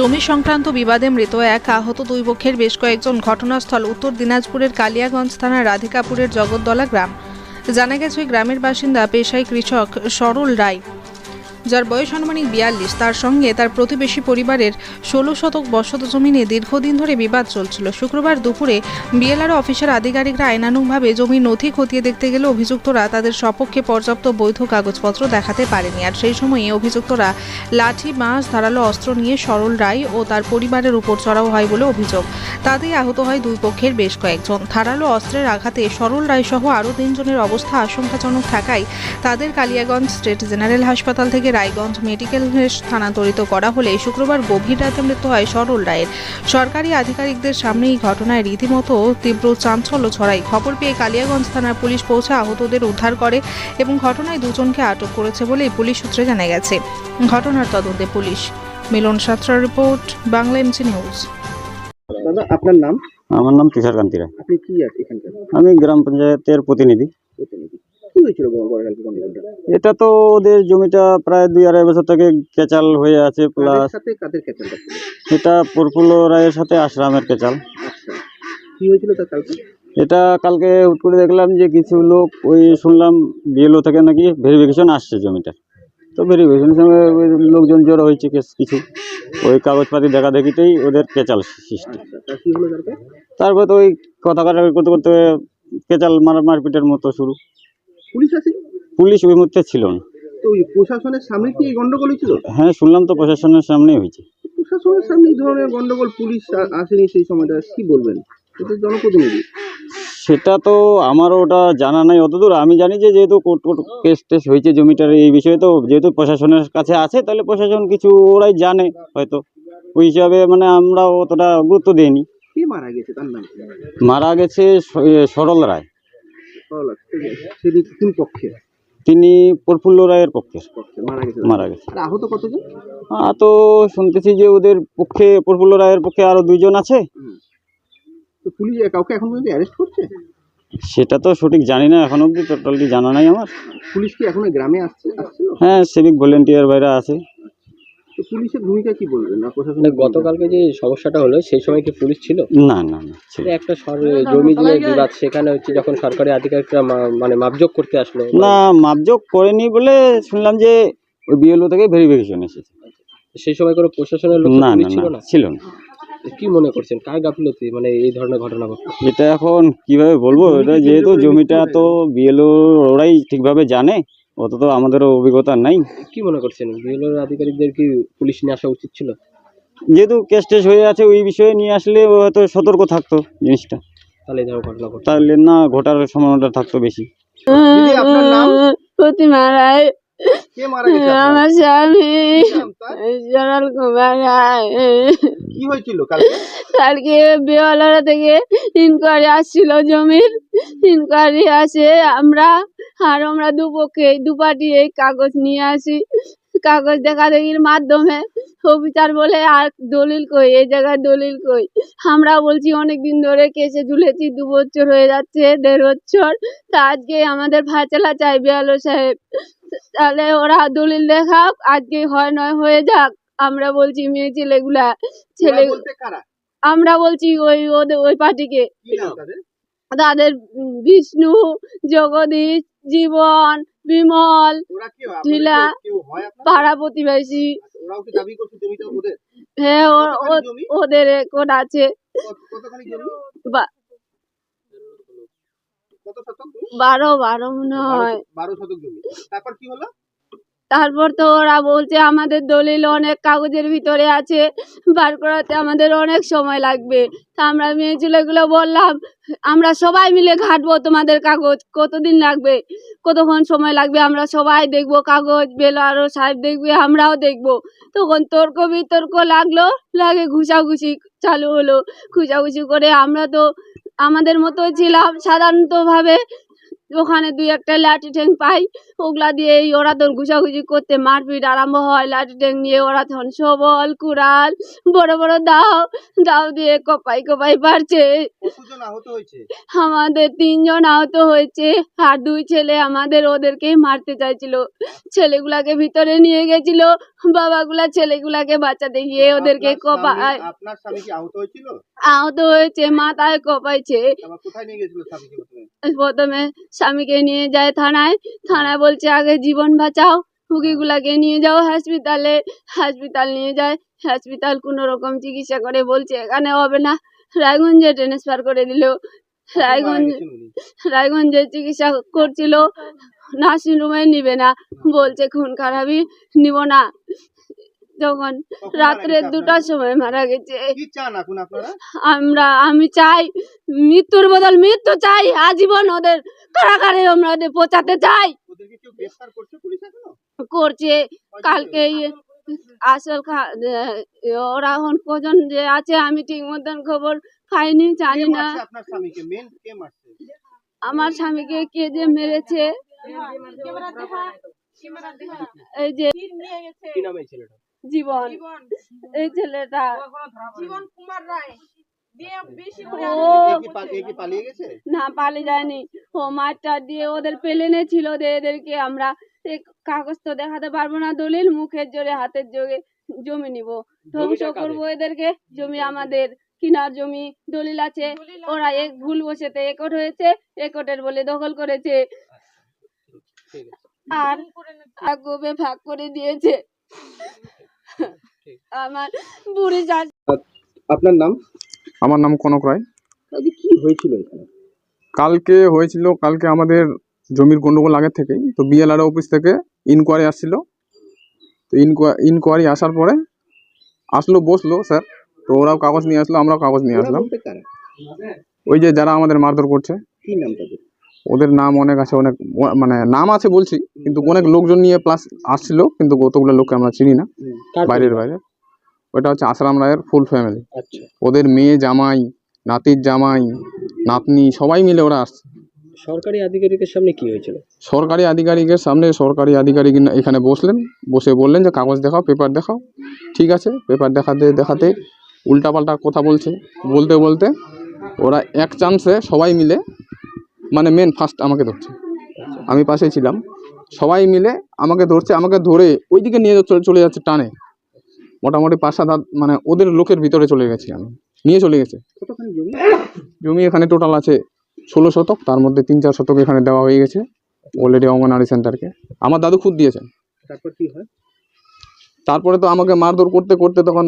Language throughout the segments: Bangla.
জমি সংক্রান্ত বিবাদে মৃত এক আহত দুই পক্ষের বেশ কয়েকজন ঘটনাস্থল উত্তর দিনাজপুরের কালিয়াগঞ্জ থানার রাধিকাপুরের জগদ্দলা গ্রাম। জানা গেছে, গ্রামের বাসিন্দা পেশায় কৃষক সরল রায়। যার বয়স আনুমানিক বিয়াল্লিশ, তার সঙ্গে তার প্রতিবেশী পরিবারের ষোলো শতক বসত জমিনে দীর্ঘদিন ধরে বিবাদ চলছিল। শুক্রবার দুপুরে বিএলআর অফিসের আধিকারিকরা আইনানুগভাবে জমির নথি খতিয়ে দেখতে গেলে অভিযুক্তরা তাদের সপক্ষে পর্যাপ্ত বৈধ কাগজপত্র দেখাতে পারেনি। আর সেই সময়ে অভিযুক্তরা লাঠি, বাঁশ, ধারালো অস্ত্র নিয়ে সরল রায় ও তার পরিবারের উপর চড়াও হয় বলে অভিযোগ। তাতেই আহত হয় দুই পক্ষের বেশ কয়েকজন। ধারালো অস্ত্রের আঘাতে সরল রায় সহ আরও তিনজনের অবস্থা আশঙ্কাজনক থাকায় তাদের কালিয়াগঞ্জ স্টেট জেনারেল হাসপাতাল থেকে রায়গঞ্জ মেডিকেলে স্থানান্তরিত করা হলে শুক্রবার গভীর রাতে মৃত্যু হয় সরল রায়ের। সরকারি আধিকারিকদের সামনে এই ঘটনায় রীতিমতো তীব্র চাঞ্চল্য ছড়ায়। খবর পেয়ে কালিয়াগঞ্জ থানার পুলিশ পৌঁছে আহতদের উদ্ধার করে এবং ঘটনায় দুজনকে আটক করেছে বলেই পুলিশ সূত্রে জানা গেছে। ঘটনার তদন্তে police. Milan Satra report Bangla MC news. দাদা আপনার নাম? আমার নাম তুষার কান্তি রায় আপনি কি আছে এখানকার? আমি গ্রাম পঞ্চায়েতের প্রতিনিধি। প্রতিনিধি। কি হয়েছিল এটা তো ওদের জমিটা প্রায় দুই আড়াই বছর থেকে কেচাল হয়ে আছে প্লাস সাথে কাদের ক্যাচালটা এটা প্রফুল্ল রায়ের সাথে আশরামের কেচাল। আচ্ছা। কি হয়েছিল তার কালকে? এটা কালকে হুট করে দেখলাম যে কিছু লোক ওই শুনলাম বিএলও থেকে নাকি ভেরিফিকেশন আসছে জমিটা তো ভেরিফিকেশনের সঙ্গে ওই লোকজন জড়ো হয়েছে কেস কিছু। ওই কাগজপাতি দেখা দেখিতেই ওদের কেচাল সৃষ্টি। আচ্ছা তারপর? তো ওই কথা কাটাকাটি করতে করতে কেচাল মার মারপিটের মতো শুরু। পুলিশ আছে? পুলিশ ওই মুহূর্তে ছিল না। তো ওই প্রশাসনের সামনে কি এই গন্ডগোল হয়েছিল হ্যাঁ শুনলাম তো প্রশাসনের সামনেই হয়েছে। প্রশাসনের সামনে এই ধরনের গন্ডগোল পুলিশ আ- আসেনি সেই সময়টা কি বলবেন? এটা জনপ্রতিনিধি। সেটা তো আমারও ওটা জানা নাই। অতদূর আমি জানি যে যেহেতু কোর্ট কোর্ট কেস টেস হয়েছে জমিটার এই বিষয়ে তো যেহেতু প্রশাসনের কাছে আছে তাহলে প্রশাসন কিছু ওরাই জানে হয়তো। ওই হিসাবে মানে আমরা অতটা গুরুত্ব দিইনি। কে মারা গেছে তার নাম? মারা গেছে স- এ, সরল রায়। সেদিন কোন পক্ষে? তিনি প্রফুল্ল রায়ের পক্ষের পক্ষে মারা গেছে আহত কতজন? তো শুনতেছি যে ওদের পক্ষে প্রফুল্ল রায়ের পক্ষে আরও দুইজন আছে। তো পুলিশ কাউকে এখন পর্যন্ত অ্যারেস্ট করছে? সেটা তো সঠিক জানি না এখন অবধি টোটালি জানা নাই আমার। পুলিশ কি এখন গ্রামে আসছে হ্যাঁ সিভিক ভলেন্টিয়ার ভাইরা আছে। তো পুলিশের ভূমিকা কি বলবেন? না প্রশাসন মানে গতকালকে যে সমস্যাটা হলো সেই সময় কি পুলিশ ছিল? না না না ছিল এটা একটা সর- জমি জমি বিবাদ সেখানে হচ্ছে যখন সরকারি আধিকারিকরা মা- মানে মাপযোগ করতে আসলো। না মাপযোগ করেনি বলে শুনলাম যে ওই বিএলও থেকে ভেরিফিকেশন এসেছে। সেই সময় কোনো প্রশাসনের লোক না না ছিল না না? ছিল না। কি মনে করছেন? কার গাফিলতি? মানে এই ধরনের ঘটনা ঘটলো? এটা এখন কীভাবে বলব? এটা যেহেতু জমিটা তো বিএলও ওরাই ঠিকভাবে জানে অত তো আমাদেরও অভিজ্ঞতা নাই। কি মনে করছেন? বিএলওর আধিকারিকদের কি পুলিশ নিয়ে আসা উচিত ছিল? যেহেতু কেস টেস হয়ে আছে ওই বিষয়ে নিয়ে আসলে হয়তো সতর্ক থাকতো জিনিসটা। তাহলে ঘটনা তাহলে না ঘটার সম্ভাবনাটা থাকতো বেশি? প্রতিমা রায়? আমার স্বামী। কুমার রায়। কি হয়েছিল কালকে? কালকে বেওয়ালারা থেকে ইনকোয়ারি আসছিল জমির। ইনকোয়ারি আসে আমরা আর আমরা দুপক্ষে দু পার্টি এই কাগজ নিয়ে আসি। কাগজ দেখা দেখির মাধ্যমে অফিসার বলে আর দলিল কই? এই জায়গায় দলিল কই? আমরা বলছি অনেক দিন ধরে কেসে ঝুলেছি দু বছর হয়ে যাচ্ছে দেড় বছর। তা আজকে আমাদের ফাঁচলা চাই বেয়ালো সাহেব। তাহলে ওরা দলিল দেখাক আজকে হয় নয় হয়ে যাক। আমরা বলছি মেয়ে ছেলেগুলা ছেলে আমরা বলছি ওই ওদের ওই পার্টিকে। তাদের? বিষ্ণু জগদীশ জীবন বিমল ঢিলা। হয়? পাড়া প্রতিবেশী হ্যাঁ? ওদের রেকর্ড আছে। বারো বারো মনে হয়। বারো শতক জমি। তারপর কি হলো? তারপর তো ওরা বলছে, আমাদের দলিল অনেক কাগজের ভিতরে আছে, বার করাতে আমাদের অনেক সময় লাগবে। তা আমরা মেয়ে ছেলেগুলো বললাম, আমরা সবাই মিলে ঘাটবো তোমাদের কাগজ, কতদিন লাগবে? কতক্ষণ সময় লাগবে? আমরা সবাই দেখব কাগজ বেলো আরও সাহেব দেখবে, আমরাও দেখব। তখন তর্ক বিতর্ক লাগল, লাগে ঘুষাঘুষি চালু হলো। ঘুষাঘুষি করে আমরা তো আমাদের মতো ছিলাম সাধারণতভাবে। ওখানে দুই একটা লাঠি ঠ্যাং পাই ওগুলা দিয়ে ওরা তখন ঘুষাঘুষি করতে মারপিট আরম্ভ হয়। লাঠি ঠ্যাং নিয়ে ওরা তখন সবল কুড়াল বড় বড় দাও দাও দিয়ে কপাই কপাই পারছে আমাদের তিনজন আহত হয়েছে আর দুই ছেলে আমাদের ওদেরকেই মারতে চাইছিল। ছেলেগুলাকে ভিতরে নিয়ে গেছিল বাবাগুলা ছেলেগুলাকে বাঁচাতে গিয়ে ওদেরকে কপাই আহত হয়েছে মাথায় কপাইছে। কোথায় নিয়ে গেছিল স্বামীকে প্রথমে স্বামীকে নিয়ে যায় থানায়। থানায় বলছে আগে জীবন বাঁচাও রুগীগুলাকে নিয়ে যাও হসপিটালে হসপিটাল নিয়ে যায়। হসপিটাল কোনো রকম চিকিৎসা করে বলছে এখানে হবে না। রায়গঞ্জে ট্রান্সফার করে দিল। রায়গঞ্জ রায়গঞ্জে চিকিৎসা করছিল। নার্সিং রুমে নিবে না। বলছে খুন খারাপই নিব না। যখন রাত্রে দুটার সময় মারা গেছে। আমরা আমি চাই মৃত্যুর বদল মৃত্যু চাই আজীবন ওদের কারাগারে আমরা ওদের পচাতে চাই। করছে পুলিশ এখনও? করছে কয়জন? কালকে ইয়ে আসল ওরা এখন কজন যে আছে আমি ঠিক মতন খবর খাইনি জানি না। মারছে আপনার স্বামীকে? মেন কে মারছে? আমার স্বামীকে কে যে মেরেছে? এই যে জীবন। এই ছেলেটা। জীবন কুমার রায়। গেছে? না পালিয়ে যায়নি। ও মাঠটা দিয়ে ওদের প্লেনে ছিল এদেরকে আমরা কাগজ তো দেখাতে পারব না দলিল মুখের জোরে হাতের জোরে জমি নিব। ধ্বংস করব এদেরকে। জমি আমাদের কিনার জমি দলিল আছে। ওরা এক ভুল বসেতে একট হয়েছে একটের বলে দখল করেছে। আর আগবে ভাগ করে দিয়েছে। আমার বুড়ি আপনার নাম? আমার নাম কনক রায়। কি হয়েছিল এখানে? কালকে হয়েছিল কালকে আমাদের জমির গন্ডগোল আগের থেকেই তো বিএলআর অফিস থেকে ইনকোয়ারি আসছিল। তো ইনকোয়ারি আসার পরে আসলো বসল স্যার তো ওরাও কাগজ নিয়ে আসলো আমরাও কাগজ নিয়ে আসলাম। ওই যে যারা আমাদের মারধর করছে। কি নাম ওদের নাম অনেক আছে অনেক মানে নাম আছে বলছি কিন্তু অনেক লোকজন নিয়ে প্লাস আসছিল কিন্তু কতগুলো লোককে আমরা চিনি না বাইরের বাইরে। ওটা হচ্ছে আসারাম রায়ের ফুল ফ্যামিলি আচ্ছা। ওদের মেয়ে জামাই নাতির জামাই নাতনি সবাই মিলে ওরা আসছে। সরকারি আধিকারিকের সামনে কি হয়েছিল? সরকারি আধিকারিকের সামনে সরকারি আধিকারিক এখানে বসলেন বসে বললেন যে কাগজ দেখাও পেপার দেখাও। ঠিক আছে পেপার দেখাতে দেখাতে উল্টাপাল্টা কথা বলছে। বলতে বলতে ওরা এক চান্সে সবাই মিলে মানে মেন ফার্স্ট আমাকে ধরছে। আমি পাশেই ছিলাম। সবাই মিলে আমাকে ধরছে আমাকে ধরে ওইদিকে নিয়ে চলে- চলে যাচ্ছে টানে। মোটামুটি পাঁচ সাত হাত মানে ওদের লোকের ভিতরে চলে গেছি আমি। নিয়ে চলে গেছে। জমি জমি? এখানে টোটাল আছে ষোলো শতক তার মধ্যে তিন চার শতক এখানে দেওয়া হয়ে গেছে অলরেডি অঙ্গনারী সেন্টারকে আমার দাদু খুদ দিয়েছেন। তারপর কি হয়? তারপরে তো আমাকে মারধর করতে করতে তখন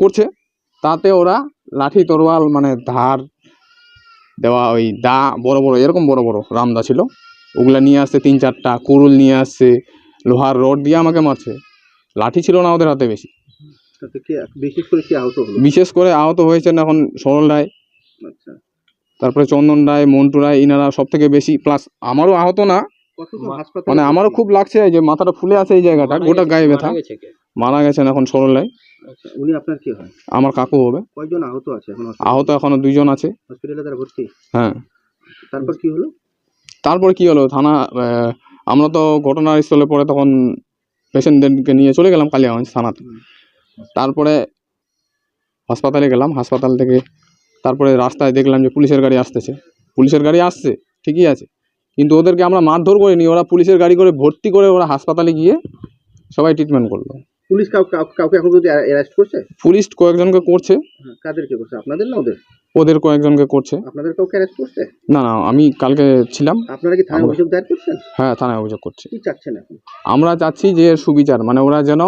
করছে। তাতে ওরা লাঠি তরোয়াল মানে ধার দেওয়া ওই দা বড় বড় এরকম বড় বড় রামদা ছিল। ওগুলা নিয়ে আসছে তিন চারটা কুরুল নিয়ে আসছে লোহার রড দিয়ে আমাকে মারছে। লাঠি ছিল না ওদের হাতে বেশি। কি? বিশেষ করে কি আহত হলো? বিশেষ করে আহত হয়েছেন এখন সরল রায়। আচ্ছা। তারপরে চন্দন রায় মন্টু রায় ইনারা সব থেকে বেশি প্লাস আমারও আহত না। মানে আমারও খুব লাগছে যে মাথাটা ফুলে আছে এই জায়গাটা গোটা গায়ে ব্যথা। মারা গেছেন এখন সরল রায়। উনি আপনার কি হয়? আমার কাকু হবে। কয়জন আহত আছে এখন আহত এখনও দুইজন আছে। হসপিটালে তারা ভর্তি? হ্যাঁ। তারপর কি হলো? তারপর কি হলো? থানা আমরা তো ঘটনাস্থলে পরে তখন পেশেন্টদেরকে নিয়ে চলে গেলাম কালিয়াগঞ্জ থানাতে। তারপরে হাসপাতালে গেলাম হাসপাতাল থেকে তারপরে রাস্তায় দেখলাম যে পুলিশের গাড়ি আসতেছে। পুলিশের গাড়ি আসছে ঠিকই আছে। কিন্তু ওদেরকে আমরা মারধর করিনি ওরা পুলিশের গাড়ি করে ভর্তি করে ওরা হাসপাতালে গিয়ে সবাই ট্রিটমেন্ট করল। পুলিশ কাউ- কাউ- কাউকে এখন যদি অ্যারেস্ট করছে? পুলিশ কয়েকজনকে করছে। হ্যাঁ, কাদেরকে করছে? আপনাদের না ওদের? ওদের কয়েকজনকে করছে। আপনাদের কাউকে অ্যারেস্ট করছে? না না আমি কালকে ছিলাম। আপনারা কি থানায় অভিযোগ দায়ের করছেন? হ্যাঁ থানায় অভিযোগ করছি। কি চাচ্ছেন এখন? আমরা চাচ্ছি যে সুবিচার মানে ওরা যেন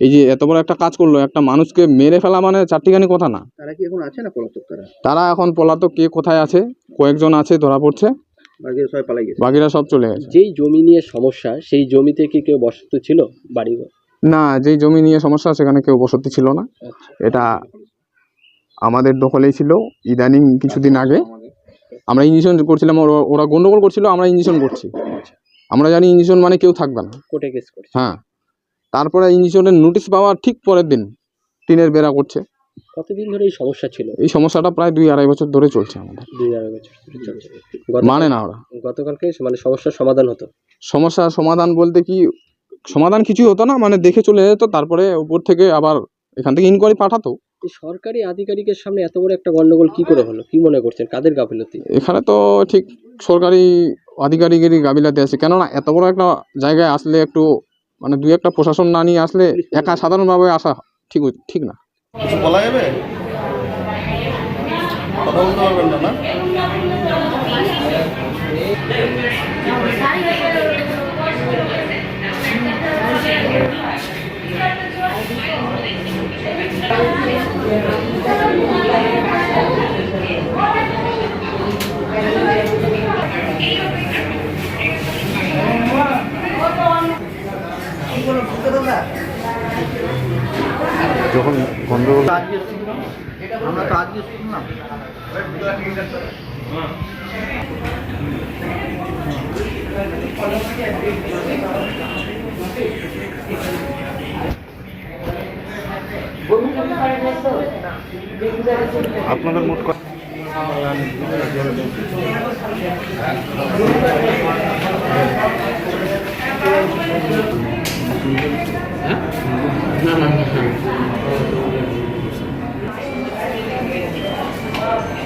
এই যে এত বড় একটা কাজ করল একটা মানুষকে মেরে ফেলা মানে চারটিখানি কথা না। তারা কি এখন আছে না পলাতক তারা? তারা এখন পলাতক কে কোথায় আছে? কয়েকজন আছে ধরা পড়ছে। বাকি সবাই পালাই গেছে। বাকিরা সব চলে গেছে। যেই জমি নিয়ে সমস্যা সেই জমিতে কি কেউ বসত ছিল বাড়ি না যেই জমি নিয়ে সমস্যা সেখানে কেউ বসতি ছিল না। এটা আমাদের দখলেই ছিল ইদানিং কিছুদিন আগে। আমরা ইঞ্জেকশন করছিলাম ওরা- ওরা গন্ডগোল করছিল আমরা ইঞ্জেকশন করছি। আমরা জানি ইঞ্জেকশন মানে কেউ থাকবে না। কোর্টে কেস করছে। হ্যাঁ। তারপরে ইঞ্জেকশনের নোটিশ পাওয়ার ঠিক পরের দিন টিনের বেড়া করছে। কতদিন ধরে এই সমস্যা ছিল? এই সমস্যাটা প্রায় দুই আড়াই বছর ধরে চলছে আমাদের। দুই আড়াই বছর ধরে চলছে। গতকাল- মানে না ওরা। গতকালকে মানে সমস্যার সমাধান হতো? সমস্যার সমাধান বলতে কি সমাধান কিছুই হতো না মানে দেখে চলে যেত তারপরে উপর থেকে আবার এখান থেকে ইনকোয়ারি পাঠাতো। এই সরকারি আধিকারিকের সামনে এত বড় একটা গন্ডগোল কি করে হলো? কি মনে করছেন? কাদের গাফিলতি? এখানে তো ঠিক সরকারি আধিকারিকেরই গাবিলাতে আছে। কেননা এত বড় একটা জায়গায় আসলে একটু মানে দুই একটা প্রশাসন না নিয়ে আসলে একা সাধারণভাবে আসা ঠিক ঠিক না। কিছু বলা যাবে? কথা বলতে পারবেন না না? আমরা তো আজকে শুনলাম। আপনাদের মোট কথা 嗯？好